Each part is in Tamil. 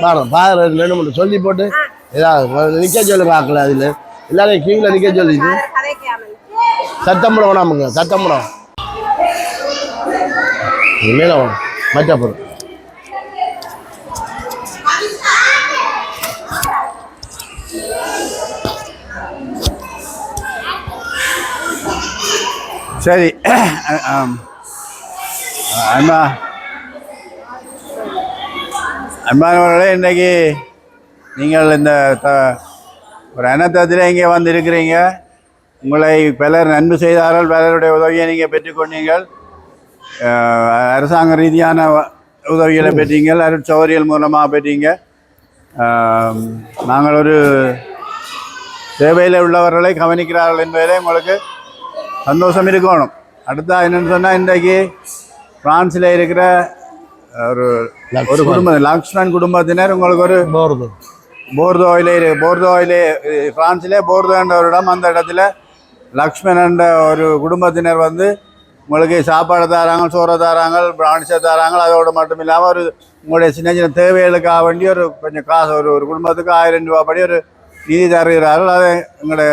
பாருங்க பாரு ரெண்டு மூணு சொல்லி போட்டு ஏதாவது நிற்க சொல்லி பார்க்கல அதில். எல்லாரையும் கீழே நிற்க சொல்லிட்டு சத்தம் போட வேணாமுங்க சத்தம் போட மேலே வேணும் சரி ஆம். அன்பானவர்களே இன்றைக்கி நீங்கள் இந்த த ஒரு அனத்தத்தில் இங்கே வந்து இருக்கிறீங்க உங்களை பலர் நன்மை செய்தார்கள் பலருடைய உதவியை நீங்கள் பெற்றுக்கொண்டீங்கள் அரசாங்க ரீதியான வ- உதவிகளை பெற்றீங்கள் அருட்சௌரியல் மூலமாக பெற்றீங்க. நாங்கள் ஒரு சேவையில் உள்ளவர்களை கவனிக்கிறார்கள் என்பதிலே உங்களுக்கு சந்தோஷம் இருக்கணும். அடுத்தா என்னென்னு சொன்னால் இன்றைக்கு ஃப்ரான்ஸில் இருக்கிற ஒரு ஒரு குடும்பம் லக்ஷ்மண் குடும்பத்தினர் உங்களுக்கு ஒரு போகிறது போர்தோயிலே போர்தோயிலே அஹ், பிரான்சிலே போர்தோ என்ற ஒரு இடம் அந்த இடத்துல லக்ஷ்மண் என்ற ஒரு குடும்பத்தினர் வந்து உங்களுக்கு சாப்பாடு தராங்க சோறை தராங்க பிராணிச்சை தராங்க அதோடு மட்டும் இல்லாமல் ஒரு உங்களுடைய சின்ன சின்ன தேவைகளுக்காக வேண்டி ஒரு கொஞ்சம் காசு ஒரு ஒரு குடும்பத்துக்கு ஆயிரம் ரூபா படி ஒரு நிதி தருகிறார்கள் அதை எங்களுடைய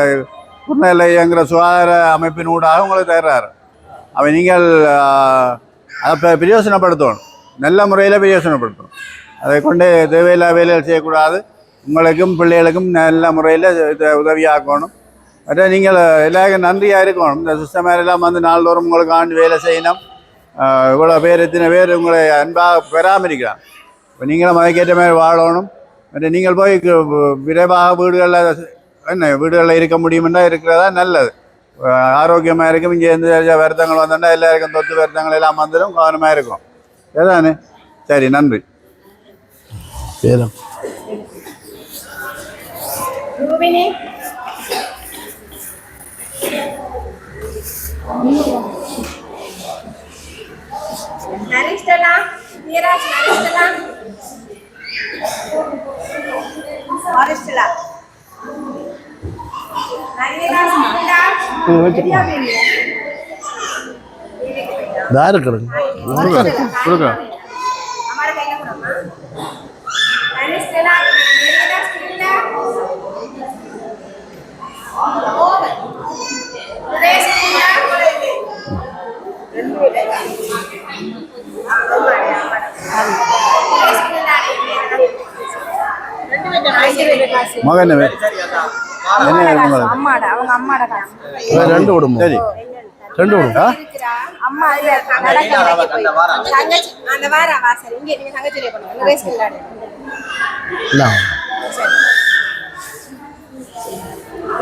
குர்நெல்லைங்கிற சுகாதார அமைப்பின் ஊடாக உங்களுக்கு தர்றாரு அவை நீங்கள் அதை பிரயோசனப்படுத்தணும் நல்ல முறையில் பிரயோசனப்படுத்தணும் அதை கொண்டு தேவையில்லா வேலைகள் செய்யக்கூடாது. உங்களுக்கும் பிள்ளைகளுக்கும் நல்ல முறையில் உதவியாக்கணும் மற்ற நீங்கள் எல்லாருக்கும் நன்றியாக இருக்கணும். இந்த சிஸ்டம் எல்லாம் வந்து நாள்தோறும் உங்களுக்கு ஆண்டு வேலை செய்யணும். இவ்வளோ பேர் எத்தனை பேர் உங்களை அன்பாக பராமரிக்கிறான் இப்போ நீங்களும் அதுக்கேற்ற மாதிரி வாழணும். மற்ற நீங்கள் போய் விரைவாக வீடுகளில் என்ன வீடுகளில் இருக்க முடியுமெண்டா இருக்கிறதா நல்லது. ஆரோக்கியமாக இருக்கும். இங்கே எந்த வருத்தங்கள் வந்தோன்னா எல்லாருக்கும் தொத்து வருத்தங்கள் எல்லாம் வந்துடும் கவனமாக இருக்கும். சரிதானே சரி நன்றி பேரம் ரூபினி கொடுங்க கொடுங்க. மகன் என்ன? அம்மாட ரெண்டு விடுமா ரெண்டு விடுமா அம்மா இல்ல தங்கச்சி. அந்த வாரா வாசல் இங்க நீங்க தங்கச்சி பண்ணுங்க ரேஸ் விளையாடு இல்லை.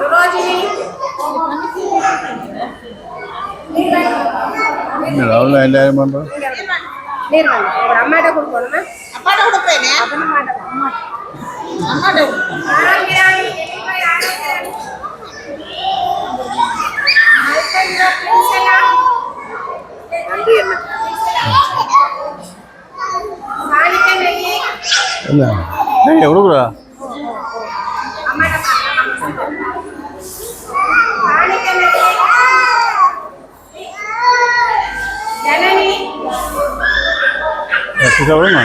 ரோஜினி அவ்வளோ எல்லாரும் பண்ணுறோம் நீர் வாங்க ஒரு அம்மாட்ட கொடுக்கணுமா அப்பாட்ட நன்றி என்ன? ஜனனி சொல்லுங்க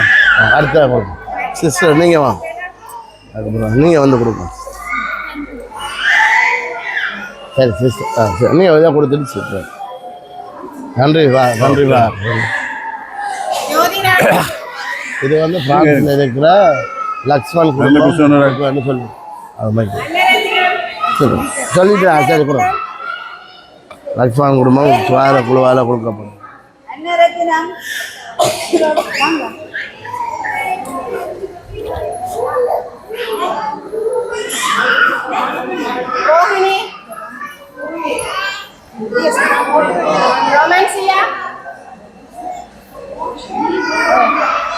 அடுத்த கொடுங்க சிஸ்டர் நீங்கள் வாங்க அதுக்கப்புறம் நீங்கள் வந்து கொடுங்க. சரி சிஸ்டர். ஆ சரி. நீங்கள் இதாக கொடுத்துட்டு சிஸ்டர். நன்றி வா நன்றி வா. இது வந்து பிரான்ஸில் இருக்கிற லக்ஷ்மண் குடும்பம். சொல்லி. அது மாதிரி சரி சொல்லிட்டு சரி கொடுங்க லக்ஷ்மண் குடும்பம் சுவார குழுவால் கொடுக்கப்படும். ரோஹிணி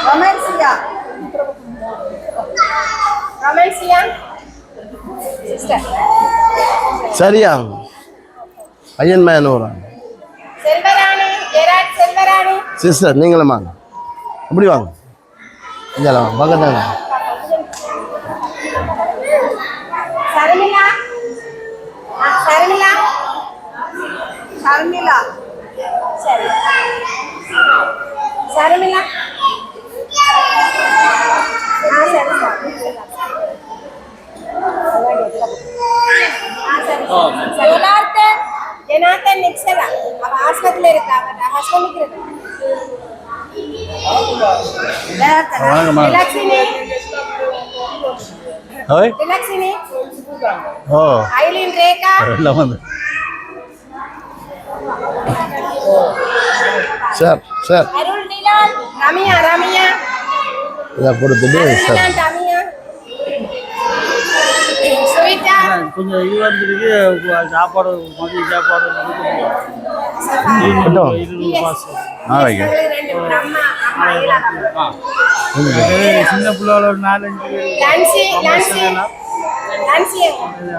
ரொமான்சியா ரொமான்சியா சிஸ்டர். சரியா? ஜெராட் செல்வராணி சிஸ்டர் நீங்களும் வாங்க. இப்படி வாங்க. இங்கே வாங்க. பக்கத்தாங்க சர்மிளா ஆ, சர்மிளா சரமிலா ஆ சரி ஜொனார்த்தன் ஜொனார்த்தன் நிக்சலா அவ ஹாஸ்பிட்டல் இருக்கா? அவ ஹாஸ்பிட்டலுக்கு இருக்கா? Lakshmi hi Lakshmi oh. Sir. இதை கொடுத்துட்டு சார். கொஞ்சம் இது வந்துருக்கு. சாப்பாடு மதிய சாப்பாடு சின்ன பிள்ளைகள ஒரு நாலஞ்சு பேர்.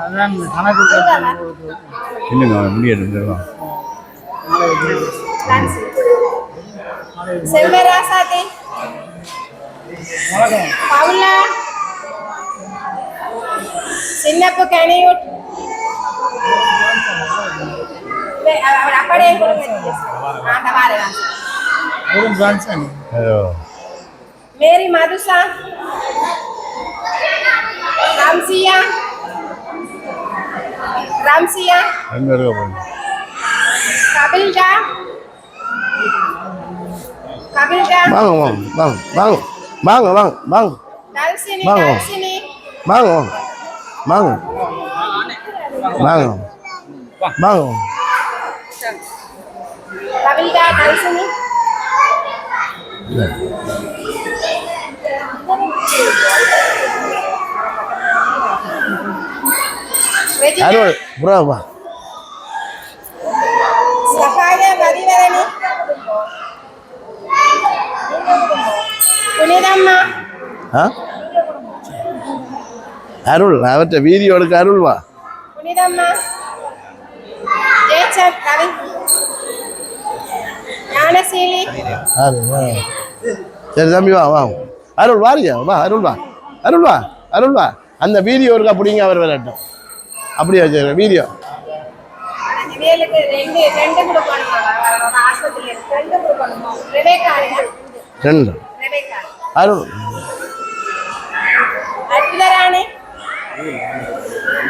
அதான் கணக்கு. இல்லைங்க முடியாது லான்சி செல்வராசாதி பவுலா சின்னப்பு கனியுட் அவர் அப்படியே கொடுங்க அந்த மாதிரி வெறும் பிரான்ஸ் மேரி வாங்க வாங்க வாங்க வாங்க வாங்க வாங்க வாங்க தல்சினி வாங்க. தல்சினி வாங்க வாங்க வாங்க வாங்க கபில்டா தல்சினி ரெஜினா அருள் ப்ரோ ஆ அருள் அவர்கிட்ட வீடியோ எடுக்க அருள் வா. சரி தம்பி வா வா அருள் வாரியா வா அருள் வா அருள் வா அருள் வா அந்த வீடியோ இருக்கா அப்படிங்க அவர் விளையாட்டும் அப்படியே வச்சு வீடியோ ரெண்டு ரெண்டு கொடுக்கணும் ஆஸ்பத்திரியில் இருக்கு. ரெண்டு கொடுக்கணும் ரெபேக்கா ரெண்டு ரெபேக்கா அருள் அற்புதராணி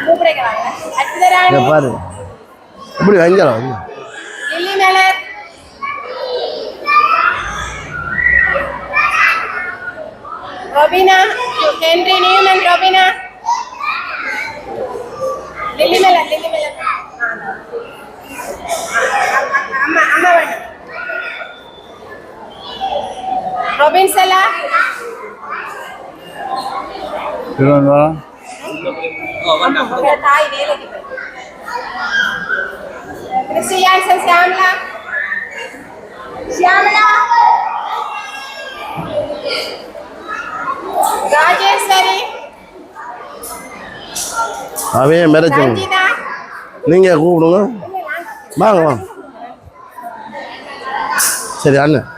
கூப்பிடுறாங்க இதை அற்புதராணி பாரு எப்படி வஞ்சலம் வந்து Lily Malar Robina Henry Newman Robina Lily Malar Lily Malar அம்மா அம்மா வேணும் ரொபின் செலா திருவனந்தபுரம் உங்க தாய் வேலைக்கு போய் கிறிஸ்டியான்சன் சியாமலா சியாமலா ராஜேஸ்வரி அவன் மிரச்சு ரஞ்சிதா நீங்கள் கூப்பிடுங்க வாங்க வாங்க சரி அண்ணன்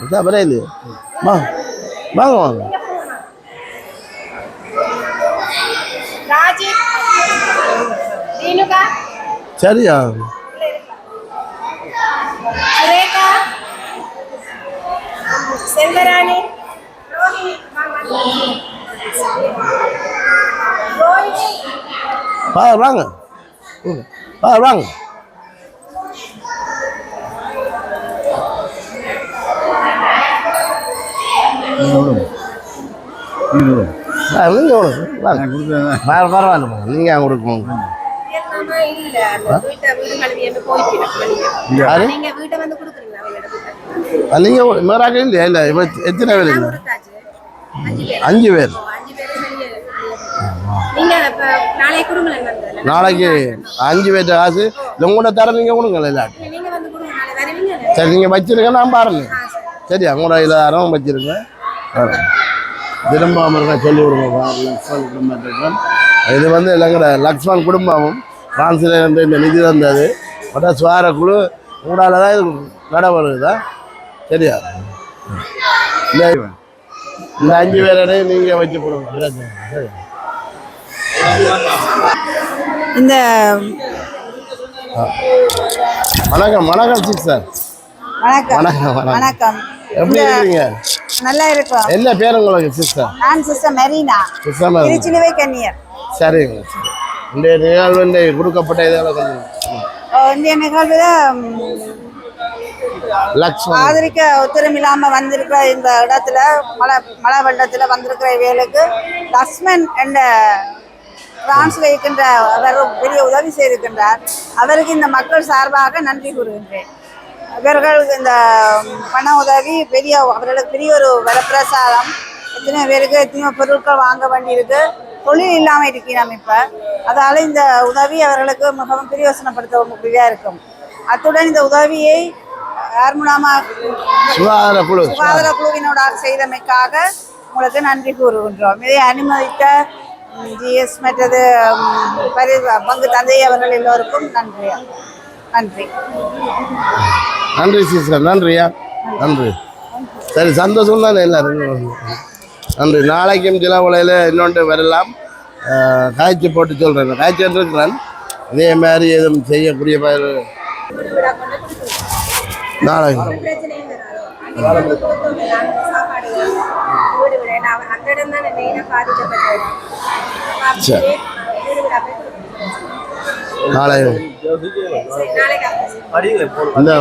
உஷா பரே இல்லையா வா. வாங்க வாங்க. சரியா? செல்வராணி ரோஹிணி வா வாங்க வா வாங்க நீங்க பரவாயில்ல நீங்கள் அங்கே கொடுக்கணும் நீங்க மேராக இல்லையா இல்லை இப்போ எத்தனை பேர் அஞ்சு பேர் நாளைக்கு அஞ்சு பேர்ட்ட காசு. இல்லை உங்களோட தர நீங்கள் கொடுங்க இல்லாட்டி கொடுங்க சரி நீங்கள் வச்சிருங்க நான் பாருங்க. சரி. உங்களோட இதில் தரம் வச்சிருங்க திரும்பாமல் இருக்க சொல்லி விடுங்க லக்ஷ்மண் இது வந்து எங்களோட லக்ஷ்மண் குடும்பமும் பிரான்ஸில் இருந்து இந்த நிதி தந்தது மற்ற சுவார குழு உங்களால் தான் இது நட வருதா சரியா? இந்த அஞ்சு பேரையும் நீங்கள் வச்சு இல்லை. சரி. இந்த வணக்கம் வணக்கம் சிஸ்டர் வணக்கம். வணக்கம் வணக்கம். வணக்கம். எப்படி இருக்கீங்க நல்லா இருக்கும். என்ன பேர் உங்களுக்கு சிஸ்டர் நான் சிஸ்டர் மெரினா. சிஸ்டர் திருச்சிலுவை கன்னியர். சரிங்க சரி. இந்த நிகழ்வு இந்த கொடுக்கப்பட்ட இதில் கொஞ்சம் இந்திய நிகழ்வுல ஆதரிக்க ஒத்துழைப்பு இல்லாம வந்திருக்கிற இந்த இடத்துல மழை மழை வெள்ளத்துல வந்திருக்கிற வேலுக்கு லக்ஷ்மன் என்ற பிரான்ஸ்ல இருக்கின்ற அவர் பெரிய உதவி செய்திருக்கின்றார். அவருக்கு இந்த மக்கள் சார்பாக நன்றி கூறுகின்றேன். இவர்களுக்கு இந்த பண உதவி பெரிய அவர்களுக்கு பெரிய ஒரு வரப்பிரசாதம். எத்தனையோ பேருக்கு எத்தனையோ பொருட்கள் வாங்க வேண்டியிருக்கு. தொழில் இல்லாமல் இருக்கிறோம் இப்போ. அதால இந்த உதவி அவர்களுக்கு மிகவும் பிரயோசனப்படுத்த முடியா இருக்கும். அத்துடன் இந்த உதவியை சுகாதார குழு சுகாதார குழுவினோட செய்தமைக்காக உங்களுக்கு நன்றி கூறுகின்றோம். இதை அனுமதித்த ஜிஎஸ் மற்றது பரி பங்கு தந்தை அவர்கள் எல்லோருக்கும் நன்றி. நன்றி. நன்றி சிஸ்டர். நன்றியா? நன்றி. சரி சந்தோஷம் தானே எல்லாரும்? நன்றி. நாளைக்கும் சில உலையில் இன்னொன்று வரலாம். காய்ச்சி போட்டு சொல்கிறேன் காய்ச்சி இருக்கிறேன் இதே மாதிரி எதுவும் செய்யக்கூடிய பயிர் நாளைக்கு. தான் மெயினாக இடம் சரி. நாளைக்கு இந்த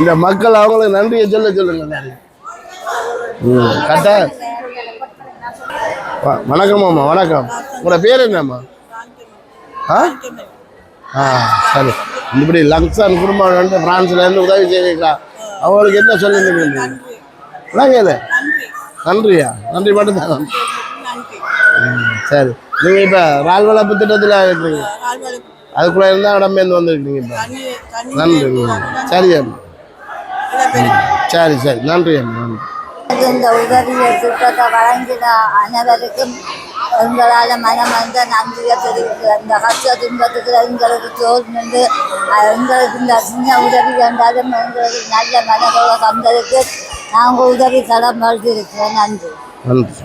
இந்த மக்கள் அவங்களுக்கு நன்றியை சொல்ல சொல்லுங்க கரெக்டா வணக்கம் அம்மா வணக்கம். உங்களோட பேர் என்னம்மா? ஆ? ஆ சரி. இப்படி லங்ஸான் குடும்பம் வந்து பிரான்ஸ்லேருந்து உதவி செய்திருக்கலாம் அவங்களுக்கு என்ன சொல்லுங்க விளங்கல நன்றியா? நன்றி மட்டும்தான். சரி. நீங்கள் இப்போ ரால் வளர்ப்பு திட்டத்தில் இருக்கிறீங்க அதுக்குள்ளே இருந்தால் இடம்பெயர்ந்து வந்திருக்கீங்க இப்போ. நன்றி. சரி அம்மா. சரி சரி. நன்றி அம்மா நன்றி. இந்த உதவியை திட்டத்தை வழங்கின அனைவருக்கும் எங்களால் மனம் வந்த நன்றியை தெரிவித்து அந்த கஷ்ட துன்பத்துக்கு எங்களுக்கு தோல் நின்று எங்களுக்கு இந்த சின்ன உதவி வேண்டாலும் எங்களுக்கு நல்ல மனதோட தந்ததுக்கு நாங்கள் உதவி கடன் வளர்த்திருக்கிறோம் நன்றி. நன்றி.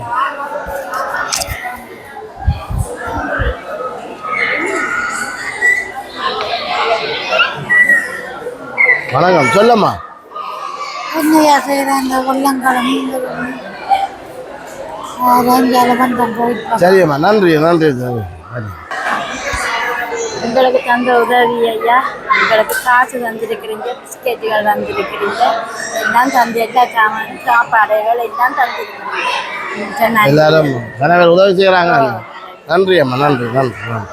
வணக்கம் சொல்லம்மா. உள்ளங்களும் பண்டம் போயிட்டு சரியம்மா நன்றி நன்றி எங்களுக்கு தந்த உதவி ஐயா. எங்களுக்கு காசு தந்திருக்கிறீங்க பிஸ்கெட்டுகள் தந்திருக்கிறீங்க. எல்லாம் தந்து எல்லா சாமான் சாப்பாடுகள் எல்லாம் தந்திருக்கிறீங்க. எல்லாரும் கணவர் உதவி செய்கிறாங்க நன்றி அம்மா நன்றி நன்றி நன்றி.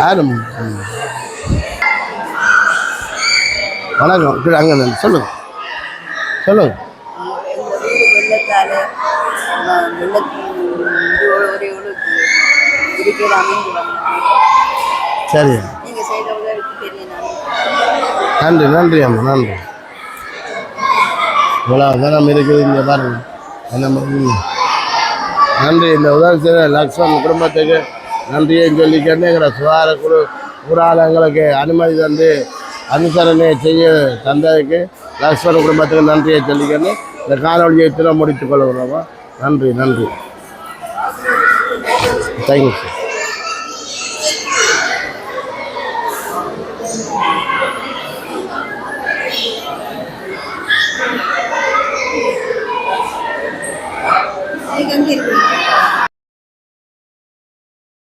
யாரும். வணக்கம். இப்படி அங்கே நன்றி சொல்லுங்கள் சொல்லுங்கள் சரி. நன்றி நன்றி அம்மா நன்றி. இவ்வளோ தனம் இருக்குது இங்கே பாருங்க. என்ன நன்றி இந்த உதவி செய்த லக்ஷ்மண் குடும்பத்துக்கு நன்றியை சொல்லிக்கன்னு எங்களை சுகாதார குழு ஊரால் எங்களுக்கு அனுமதி தந்து அனுசரணை செய்ய தந்ததுக்கு லக்ஷ்மண குடும்பத்துக்கு நன்றியை சொல்லிக்கணும் இந்த காணொலியை தின முடித்துக் கொள்கிறோமா? நன்றி நன்றி. Thank you sir